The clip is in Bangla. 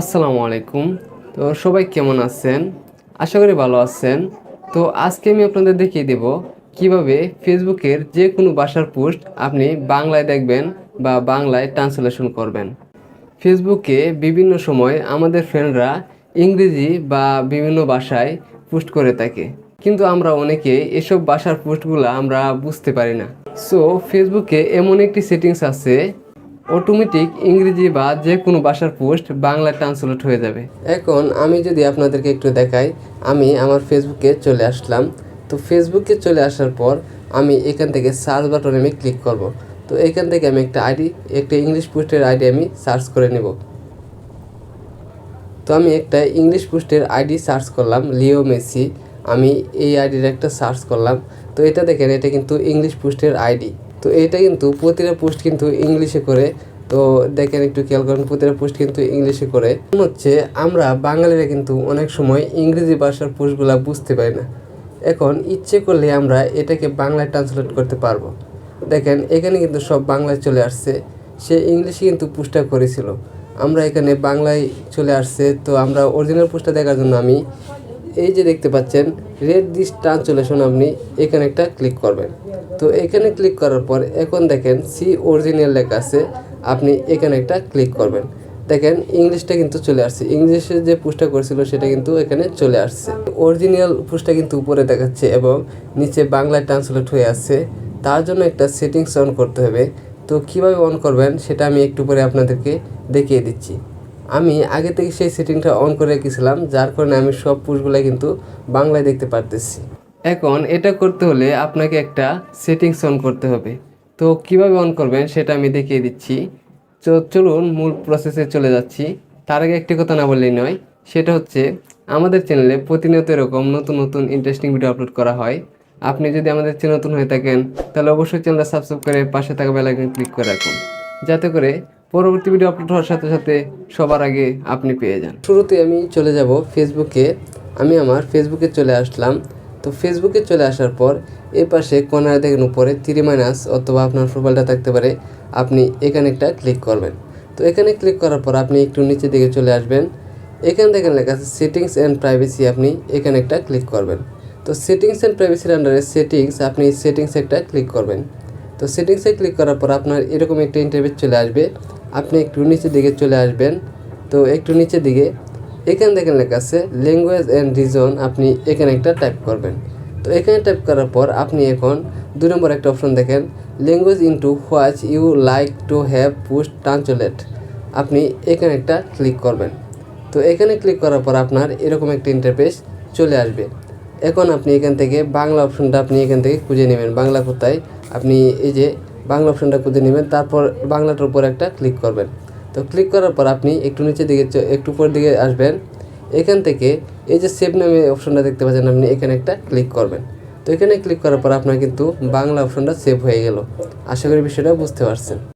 আসসালামু আলাইকুম। তো সবাই কেমন আছেন? আশা করি ভালো আছেন। তো আজকে আমি আপনাদের দেখিয়ে দেব কীভাবে ফেসবুকের যে কোনো ভাষার পোস্ট আপনি বাংলায় দেখবেন বা বাংলায় ট্রান্সলেশন করবেন। ফেসবুকে বিভিন্ন সময় আমাদের ফ্রেন্ডরা ইংরেজি বা বিভিন্ন ভাষায় পোস্ট করে থাকে। কিন্তু আমরা অনেকে এসব ভাষার পোস্টগুলো আমরা বুঝতে পারি না। সো, ফেসবুকে এমন একটি সেটিংস আছে অটোমেটিক ইংরেজি বা যে কোনো ভাষার পোস্ট বাংলা ট্রান্সলেট হয়ে যাবে। এখন আমি যদি আপনাদেরকে একটু দেখাই, আমি আমার ফেসবুকে চলে আসলাম। তো ফেসবুকে চলে আসার পর আমি এখান থেকে সার্চ বাটনে আমি ক্লিক করব। তো এখান থেকে আমি একটা আইডি একটা ইংলিশ পোস্টের আইডি আমি সার্চ করে নেব। তো আমি একটা ইংলিশ পোস্টের আইডি সার্চ করলাম লিও মেসি আমি এই আইডির একটা সার্চ করলাম। তো এটা দেখেন, এটা কিন্তু ইংলিশ পোস্টের আইডি তো এটা কিন্তু প্রতিটা পোস্ট কিন্তু ইংলিশে করে। তো দেখেন একটু খেয়াল করেন, প্রতিটা পোস্ট কিন্তু ইংলিশে করে। হচ্ছে আমরা বাঙালিরা কিন্তু অনেক সময় ইংরেজি ভাষার পোস্টগুলো বুঝতে পারি না। এখন ইচ্ছে করলে আমরা এটাকে বাংলায় ট্রান্সলেট করতে পারব। দেখেন, এখানে কিন্তু সব বাংলায় চলে আসছে। সে ইংলিশে কিন্তু পোস্টটা করেছিল। আমরা এখানে বাংলায় চলে আসছে। তো আমরা অরিজিনাল পোস্টটা দেখার জন্য আমি এই যে দেখতে পাচ্ছেন রেড দিস ট্রান্সলেশন আপনি এখানে একটা ক্লিক করবেন। তো এখানে ক্লিক করার পর এখন দেখেন সি অরিজিনাল লেখা আছে, আপনি এখানে একটা ক্লিক করবেন। দেখেন, ইংলিশটা কিন্তু চলে আসছে। ইংলিশে যে পোস্টটা করেছিল, সেটা কিন্তু এখানে চলে আসছে। অরিজিনাল পোস্টটা কিন্তু উপরে দেখাচ্ছে এবং নিচে বাংলায় ট্রান্সলেট হয়ে আসছে তার জন্য একটা সেটিংস অন করতে হবে। তো কীভাবে অন করবেন, সেটা আমি একটু পরে আপনাদেরকে দেখিয়ে দিচ্ছি। আমি আগে থেকে সেই সেটিংটা অন করে রেখেছিলাম, যার কারণে আমি সব পুষগুলো কিন্তু বাংলায় দেখতে পারতেছি। এখন এটা করতে হলে আপনাকে একটা সেটিংস অন করতে হবে। তো কীভাবে অন করবেন সেটা আমি দেখিয়ে দিচ্ছি। তো চলুন মূল প্রসেসে চলে যাচ্ছি। তার আগে একটি কথা না বললেই নয়, সেটা হচ্ছে আমাদের চ্যানেলে প্রতিনিয়ত এরকম নতুন নতুন ইন্টারেস্টিং ভিডিও আপলোড করা হয়। আপনি যদি আমাদের চ্যানেল নতুন হয়ে থাকেন, তাহলে অবশ্যই চ্যানেলটা সাবস্ক্রাইব করে পাশে থাকা বেল আইকন ক্লিক করে রাখুন। যাতে করে পরবর্তী ভিডিও আপলোড হওয়ার সাথে সাথে সবার আগে আপনি পেয়ে যান। শুরুতে আমি চলে যাব ফেসবুকে আমি আমার ফেসবুকে চলে আসলাম। তো ফেসবুকে চলে আসার পর এ পাশে কোনায় দেখেন উপরে থ্রি মাইনাস অথবা আপনার প্রোফাইলটা থাকতে পারে। আপনি এখানে একটা ক্লিক করবেন। তো এখানে ক্লিক করার পর আপনি একটু নিচের দিকে চলে আসবেন। এখানে দেখেন লেখা আছে সেটিংস অ্যান্ড প্রাইভেসি আপনি এখানে একটা ক্লিক করবেন। তো সেটিংস অ্যান্ড প্রাইভেসির আন্ডারে সেটিংস আপনি সেটিংস একটা ক্লিক করবেন। তো সেটিংসে ক্লিক করার পর আপনার এরকম একটা ইন্টারভিউ চলে আসবে। আপনি একটু নিচের দিকে চলে আসবেন। তো একটু নিচের দিকে, এখানে দেখেন লেখা আছে ল্যাঙ্গুয়েজ অ্যান্ড রিজন আপনি এখানে একটা টাইপ করবেন। তো এখানে টাইপ করার পর আপনি এখন দুই নম্বর একটা অপশন দেখেন language into which you like to have post translate আপনি এখানে একটা ক্লিক করবেন। তো এখানে ক্লিক করার পর আপনার এরকম একটা ইন্টারফেস চলে আসবে। এখন আপনি এখান থেকে বাংলা অপশনটা আপনি এখান থেকে খুঁজে নেবেন। বাংলা কোথায়? আপনি এই যে বাংলা অপশনটা খুঁজে নেবেন, তারপর বাংলাটার উপর একটা ক্লিক করবেন। তো ক্লিক করার পর আপনি একটু নিচের দিকে একটু উপর দিকে আসবেন। এখান থেকে এই যে সেভ নামে অপশনটা দেখতে পাচ্ছেন আপনি, এখানে একটা ক্লিক করবেন। তো এখানে ক্লিক করার পর আপনার কিন্তু বাংলা অপশনটা সেভ হয়ে গেল। আশা করি বিষয়টা বুঝতে পারছেন।